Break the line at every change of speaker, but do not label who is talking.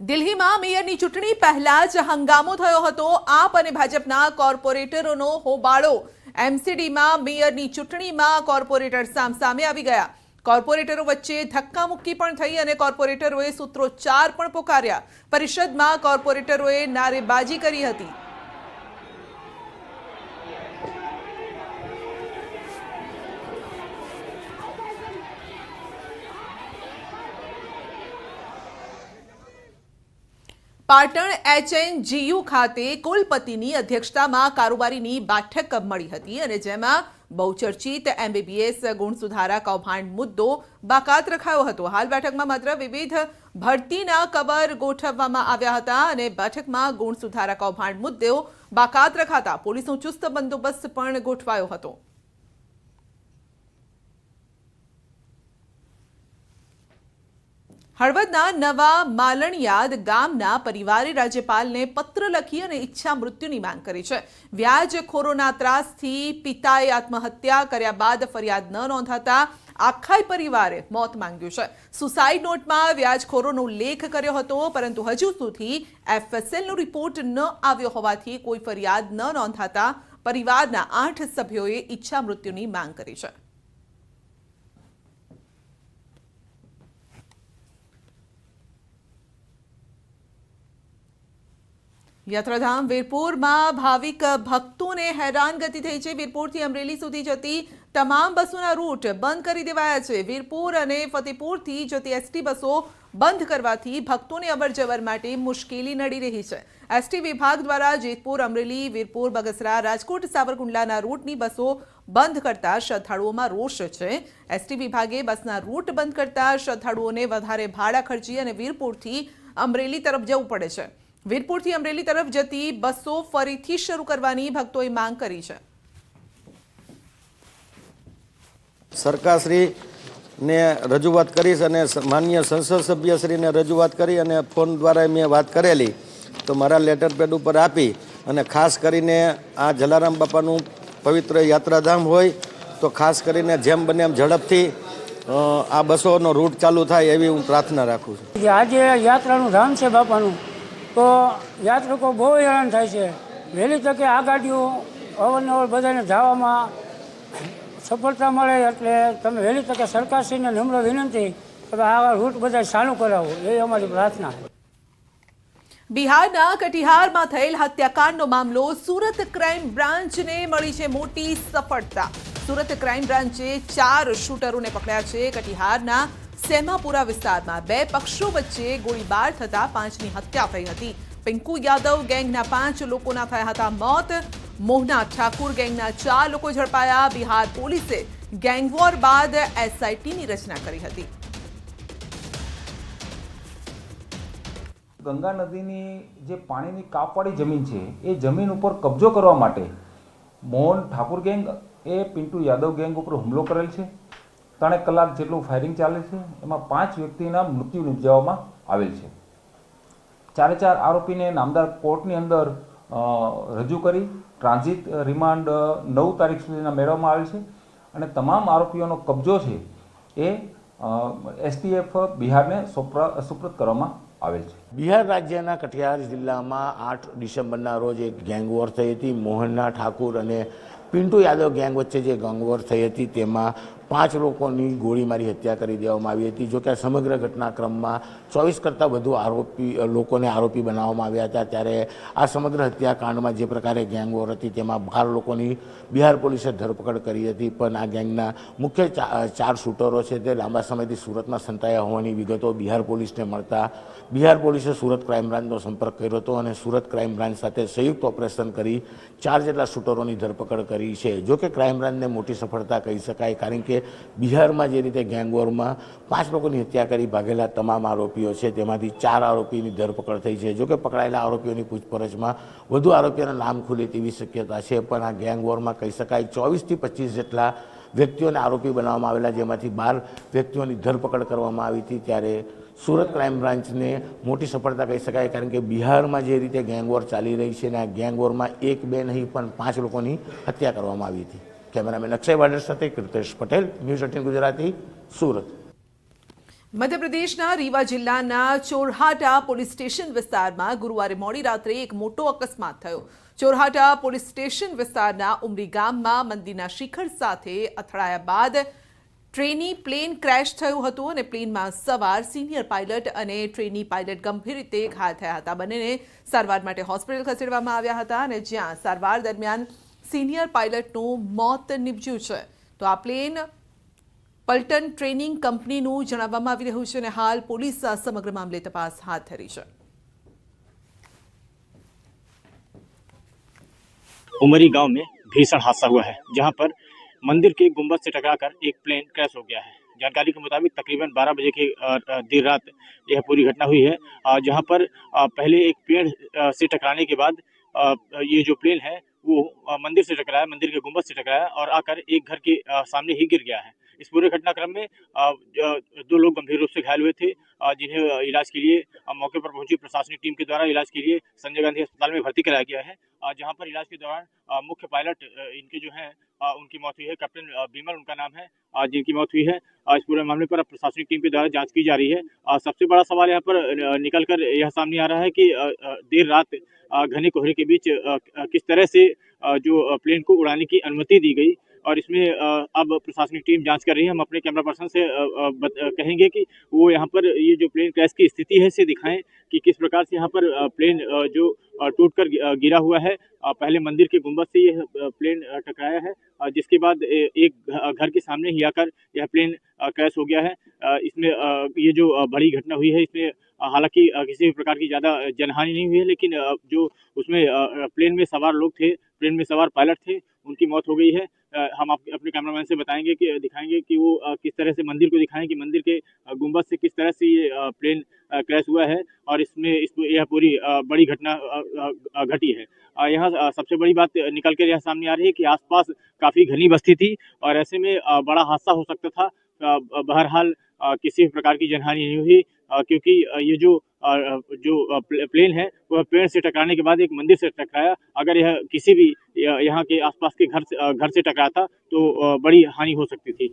દિલ્હીમાં મેયરની ચૂંટણી પહેલા જ હંગામો થયો હતો. આપ અને ભાજપના કોર્પોરેટરોનો હોબાળો. એમસીડીમાં મેયરની ચૂંટણીમાં કોર્પોરેટર સામસામે આવી ગયા. કોર્પોરેટરો વચ્ચે ધક્કામુક્કી પણ થઈ અને કોર્પોરેટરોએ સૂત્રોચ્ચાર પણ પોકાર્યા. પરિષદમાં કોર્પોરેટરોએ નારેબાજી કરી હતી. પાટણ એચએનજીયુ ખાતે કુલપતિની અધ્યક્ષતામાં કારોબારીની બેઠક મળી હતી અને જેમાં બહુચર્ચિત એમબીબીએસ ગુણ સુધારા કૌભાંડ મુદ્દો બાકાત રખાયો હતો. હાલ બેઠકમાં માત્ર વિવિધ ભરતીના કવર ગોઠવવામાં આવ્યા હતા અને બેઠકમાં ગુણ સુધારા કૌભાંડ મુદ્દો બાકાત રખાતા પોલીસનો ચુસ્ત બંદોબસ્ત પણ ગોઠવાયો હતો. હળવદના નવા માલણિયાદ ગામના પરિવારે રાજ્યપાલને પત્ર લખી અને ઈચ્છા મૃત્યુની માંગ કરી છે. વ્યાજખોરોના ત્રાસથી પિતાએ આત્મહત્યા કર્યા બાદ ફરિયાદ ન નોંધાતા આખાય પરિવારે મોત માંગ્યું છે. સુસાઇડ નોટમાં વ્યાજખોરોનો ઉલ્લેખ કર્યો હતો, પરંતુ હજુ સુધી એફએસએલનો રિપોર્ટ ન આવ્યો હોવાથી કોઈ ફરિયાદ ન નોંધાતા પરિવારના આઠ સભ્યોએ ઈચ્છા મૃત્યુની માંગ કરી છે. યાત્રાધામ વીરપુરમાં ભાવિક ભક્તોને હેરાનગતિ થઈ છે. વીરપુરથી અમરેલી સુધી જતી તમામ બસોના રૂટ બંધ કરી દેવાયા છે. વીરપુર અને ફતેપુરથી જતી એસટી બસો બંધ કરવાથી ભક્તોને અવરજવર માટે મુશ્કેલી નડી રહી છે. એસટી વિભાગ દ્વારા જેતપુર, અમરેલી, વીરપુર, બગસરા, રાજકોટ, સાવરકુંડલાના રૂટની બસો બંધ કરતા શ્રદ્ધાળુઓમાં રોષ છે. એસટી વિભાગે બસના રૂટ બંધ કરતા શ્રદ્ધાળુઓને વધારે ભાડા ખર્ચી અને વીરપુરથી અમરેલી તરફ જવું પડે છે. વીરપુરથી અમરેલી તરફ જતી બસો ફરીથી શરૂ કરવાની ભક્તોએ માંગ કરી છે.
સરકારશ્રીને રજૂઆત કરીશ અને માન્ય સંસદ સભ્યશ્રીને રજૂઆત કરી અને ફોન દ્વારા મેં વાત કરેલી. તો મારા લેટર પેડ ઉપર આપી અને ખાસ કરીને આ જલારામ બાપાનું પવિત્ર યાત્રાધામ હોય તો ખાસ કરીને જેમ બને એમ ઝડપથી આ બસોનો રૂટ ચાલુ થાય એવી હું પ્રાર્થના રાખું છું.
આજે યાત્રાનું ધામ છે બાપાનું. તો યાત્રિકો બહુ હેરાન થાય છે. વહેલી તકે આ ગાડીઓ અવરનવર બધાને જવામાં સફળતા મળે એટલે તમે વહેલી તકે સરકારશ્રીને નમ્ર વિનંતી ભાઈ આવા રૂટ બધા ચાલુ કરાવો. એ અમારી પ્રાર્થના
બિહારના કટિહારમાં થયેલ હત્યાકાંડનો મામલો સુરત ક્રાઇમ બ્રાન્ચને મળી છે મોટી સફળતા. સુરત ક્રાઇમ બ્રાન્ચે ચાર શૂટરોને પકડ્યા છે. કટિહારના સેમાપુરા વિસ્તારમાં બે પક્ષો વચ્ચે ગોળીબાર થતા પાંચની હત્યા થઈ હતી. પિંકુ યાદવ ગેંગના પાંચ લોકોના થયા હતા મોત. મોહના ઠાકુર ગેંગના ચાર લોકો ઝડપાયા. બિહાર પોલીસે ગેંગવોર બાદ એસઆઈટીની રચના કરી હતી.
ગંગા નદીની જે પાણીની કાપવાળી જમીન છે, એ જમીન ઉપર કબજો કરવા માટે મોહન ઠાકુર ગેંગ એ પિન્ટુ યાદવ ગેંગ ઉપર હુમલો કરેલ છે. ત્રણેક કલાક જેટલું ફાયરિંગ ચાલે છે. એમાં પાંચ વ્યક્તિના મૃત્યુ નિપજાવવામાં આવેલ છે. ચારે ચાર આરોપીને નામદાર કોર્ટની અંદર રજૂ કરી ટ્રાન્ઝિટ રિમાન્ડ નવ તારીખ સુધીના મેળવવામાં આવેલ છે. અને તમામ આરોપીઓનો કબજો છે એ એસટીએફ બિહારને સોપરા, સુપ્રત કરવામાં આવેલ છે.
બિહાર રાજ્યના કટિહાર જિલ્લામાં આઠ ડિસેમ્બરના રોજ એક ગેંગવોર થઈ હતી. મોહનના ઠાકુર અને પિન્ટુ યાદવ ગેંગ વચ્ચે જે ગેંગવોર થઈ હતી તેમાં પાંચ લોકોની ગોળી મારી હત્યા કરી દેવામાં આવી હતી. જોકે આ સમગ્ર ઘટનાક્રમમાં ચોવીસ કરતાં વધુ આરોપી લોકોને આરોપી બનાવવામાં આવ્યા હતા. ત્યારે આ સમગ્ર હત્યાકાંડમાં જે પ્રકારે ગેંગ વોર હતી, તેમાં બાર લોકોની બિહાર પોલીસે ધરપકડ કરી હતી. પણ આ ગેંગના મુખ્ય ચાર શૂટરો છે તે લાંબા સમયથી સુરતમાં સંતાયા હોવાની વિગતો બિહાર પોલીસને મળતા બિહાર પોલીસે સુરત ક્રાઇમ બ્રાન્ચનો સંપર્ક કર્યો હતો અને સુરત ક્રાઇમ બ્રાન્ચ સાથે સંયુક્ત ઓપરેશન કરી ચાર જેટલા શૂટરોની ધરપકડ કરી છે. જો કે ક્રાઇમ બ્રાન્ચને મોટી સફળતા કહી શકાય, કારણ કે બિહારમાં જે રીતે ગેંગવોરમાં પાંચ લોકોની હત્યા કરી ભાગેલા તમામ આરોપીઓ છે, તેમાંથી ચાર આરોપીની ધરપકડ થઈ છે. જોકે પકડાયેલા આરોપીઓની પૂછપરછમાં વધુ આરોપીઓના નામ ખુલે તેવી શક્યતા છે, પણ આ ગેંગવોરમાં કહી શકાય ચોવીસથી પચીસ જેટલા વ્યક્તિઓને આરોપી બનાવવામાં આવેલા, જેમાંથી બાર વ્યક્તિઓની ધરપકડ કરવામાં આવી હતી. ત્યારે સુરત ક્રાઇમ બ્રાન્ચને મોટી સફળતા કહી શકાય, કારણ કે બિહારમાં જે રીતે ગેંગવોર ચાલી રહી છે અને આ ગેંગવોરમાં એક બે નહીં, પણ પાંચ લોકોની હત્યા કરવામાં આવી હતી. કેમેરામેન અક્ષય વાડર સાથે કૃતેશ પટેલ, ન્યૂઝ એટીન ગુજરાતી, સુરત.
મધ્યપ્રદેશના રીવા જિલ્લાના ચોરહાટા પોલીસ સ્ટેશન વિસ્તારમાં ગુરુવારે મોડી રાત્રે એક મોટો અકસ્માત થયો. ચોરહાટા પોલીસ સ્ટેશન વિસ્તારના ઉમરી ગામમાં મંદિરના શિખર સાથે અથડાયા બાદ ટ્રેની પ્લેન ક્રેશ થયું હતું અને પ્લેનમાં સવાર સિનિયર પાયલટ અને ટ્રેની પાયલટ ગંભીર રીતે ઘાયલ થયા હતા. બંનેને સારવાર માટે હોસ્પિટલ ખસેડવામાં આવ્યા હતા અને જ્યાં સારવાર દરમિયાન સિનિયર પાયલટનું મોત નીપજ્યું છે તો આ પ્લેન પલ્ટન ટ્રેનિંગ કંપનીનું જણાવવામાં આવી રહ્યું છે અને હાલ પોલીસ આ સમગ્ર મામલે તપાસ હાથ ધરી છે
उमरी गांव में भीषण हादसा हुआ है जहां पर मंदिर के गुंबद से टकराकर एक प्लेन क्रैश हो गया है जानकारी के मुताबिक तकरीबन 12 बजे की अ, अ, देर रात यह पूरी घटना हुई है अ, जहां पर अ, पहले एक पेड़ अ, से टकराने के बाद अ, ये जो प्लेन है वो अ, मंदिर से टकराया मंदिर के गुंबद से टकराया और आकर एक घर के अ, सामने ही गिर गया है इस पूरे घटनाक्रम में दो लोग गंभीर रूप से घायल हुए थे। जिन्हें इलाज के लिए मौके पर पहुँची प्रशासनिक टीम के द्वारा इलाज के लिए संजय गांधी अस्पताल में भर्ती कराया गया है। जहाँ पर इलाज के दौरान मुख्य पायलट इनके जो हैं उनकी मौत हुई है। कैप्टन बीमल उनका नाम है जिनकी मौत हुई है। इस पूरे मामले पर प्रशासनिक टीम के द्वारा जाँच की जा रही है। सबसे बड़ा सवाल यहाँ पर निकल कर यह सामने आ रहा है कि देर रात घने कोहरे के बीच किस तरह से जो प्लेन को उड़ाने की अनुमति दी गई और इसमें अब प्रशासनिक टीम जाँच कर रही है। हम अपने कैमरा पर्सन से कहेंगे कि वो यहाँ पर ये जो प्लेन क्रैश की स्थिति है इसे दिखाएँ कि किस प्रकार से यहाँ पर प्लेन जो टूटकर गि- अ, गिरा हुआ है। पहले मंदिर के गुंबद से ये अ, प्लेन टकराया है जिसके बाद एक घर के सामने ही आकर यह प्लेन क्रैश हो गया है। इसमें ये जो बड़ी घटना हुई है इसमें हालाँकि किसी भी प्रकार की ज़्यादा जनहानि नहीं हुई है लेकिन जो उसमें प्लेन में सवार लोग थे प्लेन में सवार पायलट थे उनकी मौत हो गई है। हम आप, अपने कैमरामैन से बताएँगे कि दिखाएँगे कि वो किस तरह से मंदिर को दिखाएँ कि मंदिर के गुंबद से किस तरह से ये प्लेन क्रैश हुआ है और इसमें इस यह पूरी बड़ी घटना घटी है। यहाँ सबसे बड़ी बात निकल कर यह सामने आ रही है कि आसपास काफ़ी घनी बस्ती थी और ऐसे में बड़ा हादसा हो सकता था। बहरहाल किसी भी प्रकार की जनहानि नहीं हुई। क्योंकि ये जो जो प्लेन है, वह पेड़ से टकराने के बाद एक मंदिर से टकराया। अगर यह किसी भी यहाँ के आसपास के घर से घर से टकराता तो बड़ी हानि हो सकती थी।